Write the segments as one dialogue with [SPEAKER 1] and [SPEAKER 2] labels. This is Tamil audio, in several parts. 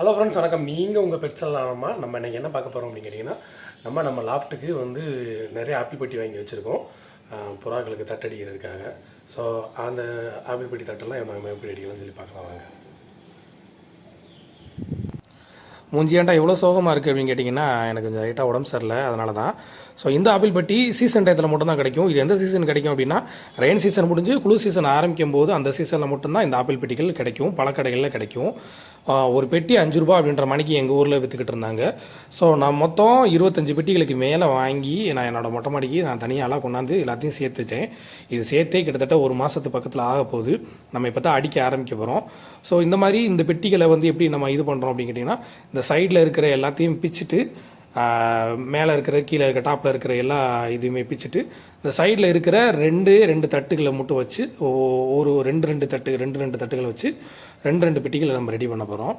[SPEAKER 1] ஹலோ ஃப்ரெண்ட்ஸ் வணக்கம். நீங்கள் உங்கள் பெட்ஸெல்லாமா நம்ம இன்றைக்கி என்ன பார்க்க போகிறோம் அப்படின்னு கேட்டிங்கன்னா நம்ம நம்ம லாஃப்ட்டுக்கு வந்து நிறைய ஆப்பிள் பெட்டி வாங்கி வச்சுருக்கோம். புறாக்களுக்கு தட்டடிக்கிறதுக்காக. ஸோ அந்த ஆப்பிள் பெட்டி தட்டெல்லாம் நம்ம எப்படி அடிக்கலாம்னு சொல்லி பார்க்கலாம் வாங்க. மூஞ்சியாண்டா எவ்வளோ சோகமாக இருக்குது அப்படின்னு கேட்டிங்கன்னா எனக்கு கொஞ்சம் லைட்டாக உடம்பு சரியில்லை அதனால தான் ஸோ இந்த ஆப்பிள் பட்டி சீசன் டயத்தில் மட்டும்தான் கிடைக்கும். இது எந்த சீசன் கிடைக்கும் அப்படின்னா ரெயின் சீசன் முடிஞ்சு குளிர் சீசன் ஆரம்பிக்கும் போது அந்த சீசனில் மட்டும்தான் இந்த ஆப்பிள் பெட்டிகள் கிடைக்கும் பழக்கடைகளில் கிடைக்கும். ஒரு பெட்டி அஞ்சு ரூபா அப்படின்ற மணிக்கு எங்கள் ஊரில் விற்றுக்கிட்டு இருந்தாங்க. ஸோ நான் மொத்தம் இருபத்தஞ்சு பெட்டிகளுக்கு மேலே வாங்கி நான் என்னோட மொட்டை மாடிக்கு நான் தனியாலாம் கொண்டாந்து எல்லாத்தையும் சேர்த்துட்டேன். இது சேர்த்தே கிட்டத்தட்ட ஒரு மாதத்து பக்கத்தில் ஆக போகுது. நம்ம இப்போ தான் அடிக்க ஆரம்பிக்க போகிறோம் ஸோ இந்த மாதிரி இந்த பெட்டிகளை வந்து எப்படி நம்ம இது பண்ணுறோம் அப்படின்னு கேட்டிங்கன்னா இந்த சைடில் இருக்கிற எல்லாத்தையும் பிச்சுட்டு மேலே இருக்கிற கீழே இருக்க டாப்பில் இருக்கிற எல்லா இதுவுமே பிச்சுட்டு இந்த சைடில் இருக்கிற ரெண்டு ரெண்டு தட்டுகளை மட்டும் வச்சு ஒரு ரெண்டு ரெண்டு தட்டு ரெண்டு ரெண்டு தட்டுகளை வச்சு ரெண்டு ரெண்டு பெட்டிகளை நம்ம ரெடி பண்ண போகிறோம்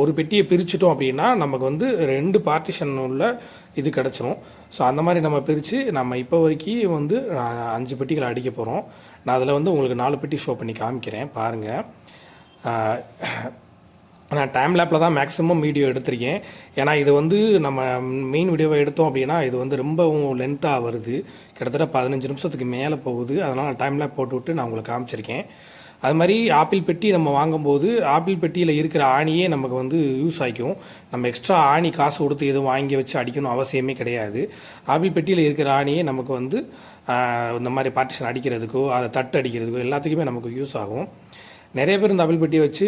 [SPEAKER 1] ஒரு பெட்டியை பிரிச்சிட்டோம் அப்படின்னா நமக்கு வந்து ரெண்டு பார்ட்டிஷன் உள்ள இது கிடச்சிரும். ஸோ அந்த மாதிரி நம்ம பிரித்து நம்ம இப்போ வரைக்கும் வந்து அஞ்சு பெட்டிகளை அடிக்க போகிறோம் நான் அதில் வந்து உங்களுக்கு நாலு பெட்டி ஷோ பண்ணி காமிக்கிறேன். பாருங்கள் நான் டைம் லேப்பில் தான் மேக்ஸிமம் வீடியோ எடுத்திருக்கேன். ஏன்னா இது வந்து நம்ம மெயின் வீடியோவை எடுத்தோம் அப்படின்னா இது வந்து ரொம்பவும் லென்த்தாக வருது. கிட்டத்தட்ட பதினஞ்சு நிமிஷத்துக்கு மேலே போகுது. அதனால் டைம் லேப் போட்டு விட்டு நான் உங்களுக்கு காமிச்சிருக்கேன். அது மாதிரி ஆப்பிள் பெட்டி நம்ம வாங்கும்போது ஆப்பிள் பெட்டியில் இருக்கிற ஆணியே நமக்கு வந்து யூஸ் ஆகிக்கும். நம்ம எக்ஸ்ட்ரா ஆணி காசு கொடுத்து எதுவும் வாங்கி வச்சு அடிக்கணும் அவசியமே கிடையாது. ஆப்பிள் பெட்டியில் இருக்கிற ஆணியே நமக்கு வந்து இந்த மாதிரி பார்ட்டிஷன் அடிக்கிறதுக்கோ அதை தட்டு அடிக்கிறதுக்கோ எல்லாத்துக்குமே நமக்கு யூஸ் ஆகும். நிறைய பேர் இந்த அபிள் வச்சு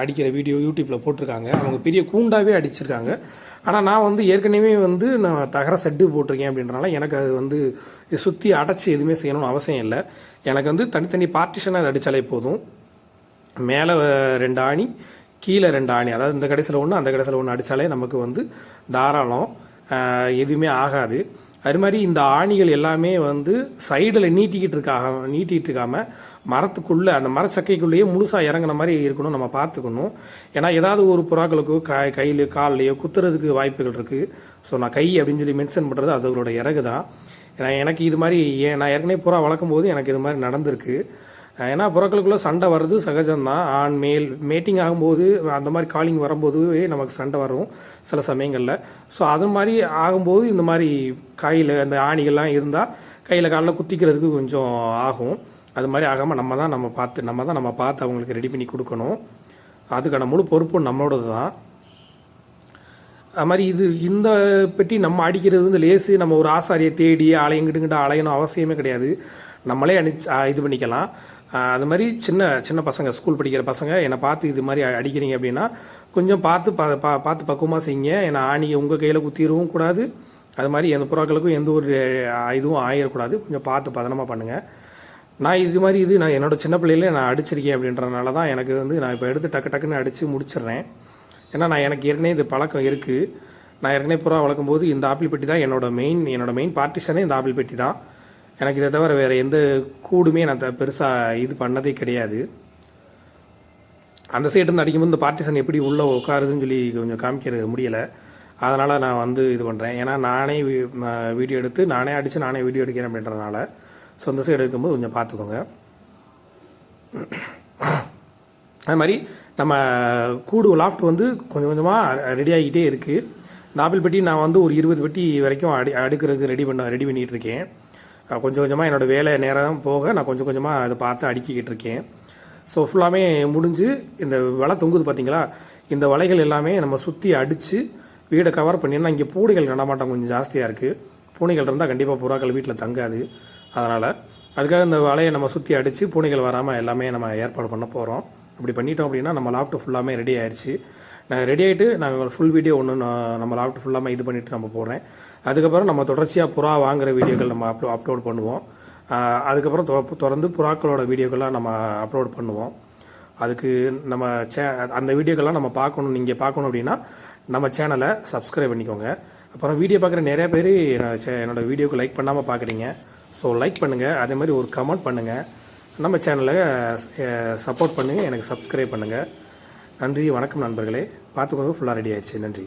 [SPEAKER 1] அடிக்கிற வீடியோ யூடியூப்பில் போட்டிருக்காங்க. அவங்க பெரிய கூண்டாகவே அடிச்சிருக்காங்க. ஆனால் நான் வந்து ஏற்கனவே வந்து நான் தகர செட்டு போட்டிருக்கேன் அப்படின்றனால எனக்கு அது வந்து சுற்றி அடைச்சி எதுவுமே செய்யணும்னு அவசியம் இல்லை. எனக்கு வந்து தனித்தனி பார்ட்டிஷனாக அது அடித்தாலே போதும். மேலே ரெண்டு ஆணி கீழே ரெண்டு ஆணி அதாவது இந்த கடைசியில் ஒன்று அந்த கடைசியில் ஒன்று அடித்தாலே நமக்கு வந்து தாராளம். எதுவுமே ஆகாது. அது மாதிரி இந்த ஆணிகள் எல்லாமே வந்து சைடில் நீட்டிக்கிட்டு இருக்காக நீட்டிகிட்டு இருக்காமல் மரத்துக்குள்ளே அந்த மரச்சக்கைக்குள்ளேயே முழுசாக இறங்குன மாதிரி இருக்கணும் நம்ம பார்த்துக்கணும். ஏன்னா ஏதாவது ஒரு புறாக்களுக்கோ கா கையில் கால்லையோ குத்துறதுக்கு வாய்ப்புகள் இருக்குது ஸோ நான் கை அப்படின்னு சொல்லி மென்ஷன் பண்ணுறது அதோட இறகு தான் ஏன்னா எனக்கு இது மாதிரி ஏன் நான் ஏற்கனவே புறா வளர்க்கும் போது எனக்கு இது மாதிரி நடந்திருக்கு. ஏன்னா புறாக்களுக்குள்ளே சண்டை வர்றது சகஜம்தான். ஆண் மேல் மேட்டிங் ஆகும்போது அந்த மாதிரி காலிங் வரும்போது நமக்கு சண்டை வரும் சில சமயங்களில். ஸோ அது மாதிரி ஆகும்போது இந்த மாதிரி கையில் அந்த ஆணிகள்லாம் இருந்தால் கையில் காலில் குத்திக்கிறதுக்கு கொஞ்சம் ஆகும். அது மாதிரி ஆகாமல் நம்ம தான் நம்ம பார்த்து நம்ம தான் நம்ம பார்த்து அவங்களுக்கு ரெடி பண்ணி கொடுக்கணும். அதுக்கான முழு பொறுப்பும் நம்மளோடது தான். அது மாதிரி இது இந்த பெட்டி நம்ம அடிக்கிறது வந்து லேசு நம்ம ஒரு ஆசாரியை தேடி அலையங்கிட்டுங்கிட்ட அலையணும் அவசியமே கிடையாது. நம்மளே அணி இது பண்ணிக்கலாம். அது மாதிரி சின்ன சின்ன பசங்க ஸ்கூல் படிக்கிற பசங்க என்னை பார்த்து இது மாதிரி அடிக்கிறீங்க அப்படின்னா கொஞ்சம் பார்த்து பா பா பார்த்து பக்குவமாக செய்யுங்க. ஏன்னா ஆணியை உங்கள் கையில் குத்திடவும் கூடாது. அது மாதிரி எந்த புறாக்களுக்கும் எந்த ஒரு இதுவும் ஆயிடக்கூடாது கொஞ்சம் பார்த்து பதனமாக பண்ணுங்கள் நான் இது மாதிரி இது நான் என்னோட சின்ன பிள்ளையில நான் அடிச்சிருக்கேன் அப்படின்றனால தான் எனக்கு வந்து நான் இப்போ எடுத்து டக்கு டக்குன்னு அடித்து முடிச்சிடுறேன். ஏன்னா நான் எனக்கு ஏற்கனவே இது பழக்கம் இருக்குது நான் ஏற்கனவே புறா வளர்க்கும் போது இந்த ஆப்பிள் பெட்டி தான் என்னோட மெயின் என்னோடய மெயின் பார்ட்டிஷனே இந்த ஆப்பிள் பெட்டி தான். எனக்கு இதை தவிர வேறு எந்த கூடுமே நான் பெருசாக இது பண்ணதே கிடையாது. அந்த சைடு இருந்து அடிக்கும்போது இந்த பார்ட்டிஷன் எப்படி உள்ளே உட்காருதுன்னு சொல்லி கொஞ்சம் காமிக்கிறது முடியலை. அதனால் நான் வந்து இது பண்ணுறேன் ஏன்னா நானே வீடியோ எடுத்து நானே அடித்து நானே வீடியோ எடுக்கிறேன் அப்படின்றதுனால ஸோ அந்த சைடு எடுக்கும்போது கொஞ்சம் பார்த்துக்கோங்க. அது மாதிரி நம்ம கூடு லாஃப்ட் வந்து கொஞ்சம் கொஞ்சமாக ரெடி ஆகிக்கிட்டே இருக்குது நாப்பிள் பெட்டி நான் வந்து ஒரு இருபது பெட்டி வரைக்கும் அடி அடுக்கிறதுக்கு ரெடி பண்ண ரெடி பண்ணிகிட்டு இருக்கேன். கொஞ்சம் கொஞ்சமாக என்னோடய வேலை நேரம் போக நான் கொஞ்சம் கொஞ்சமாக அதை பார்த்து அடுக்கிக்கிட்டு இருக்கேன். ஸோ ஃபுல்லாமே முடிஞ்சு இந்த வலை தொங்குது பார்த்தீங்களா இந்த வலைகள் எல்லாமே நம்ம சுற்றி அடித்து வீடை கவர் பண்ணினா இங்கே பூனைகள் நடமாட்டம் கொஞ்சம் ஜாஸ்தியாக இருக்குது பூனைகள் இருந்தால் கண்டிப்பாக புறாக்கள் வீட்டில் தங்காது. அதனால் அதுக்காக இந்த வலையை நம்ம சுற்றி அடித்து பூனைகள் வராமல் எல்லாமே நம்ம ஏற்பாடு பண்ண போகிறோம் அப்படி பண்ணிட்டோம் அப்படின்னா நம்ம லாப்டாப் ஃபுல்லாமே ரெடி ஆயிடுச்சு நான் ரெடி ஆகிட்டு நாங்கள் ஃபுல் வீடியோ ஒன்று நம்ம லாப்டாப் ஃபுல்லாமே இது பண்ணிவிட்டு நம்ம போடுறேன் அதுக்கப்புறம் நம்ம தொடர்ச்சியாக புறா வாங்குகிற வீடியோக்கள் நம்ம அப்லோ அப்லோட் பண்ணுவோம். அதுக்கப்புறம் தொடர்ந்து புறாக்களோட வீடியோக்கள்லாம் நம்ம அப்லோட் பண்ணுவோம். அதுக்கு நம்ம சே அந்த வீடியோக்கெல்லாம் நம்ம பார்க்கணும் நீங்கள் பார்க்கணும் அப்படின்னா நம்ம சேனலை சப்ஸ்கிரைப் பண்ணிக்கோங்க. அப்புறம் வீடியோ பார்க்குற நிறைய பேர் என்னோடய வீடியோக்கு லைக் பண்ணாமல் பார்க்குறீங்க. ஸோ லைக் பண்ணுங்கள் அதே மாதிரி ஒரு கமெண்ட் பண்ணுங்கள் நம்ம சேனலை சப்போர்ட் பண்ணுங்கள் எனக்கு சப்ஸ்கிரைப் பண்ணுங்கள் நன்றி வணக்கம் நண்பர்களே. பார்த்துக்கோங்க ஃபுல்லாக ரெடி ஆயிடுச்சு. நன்றி.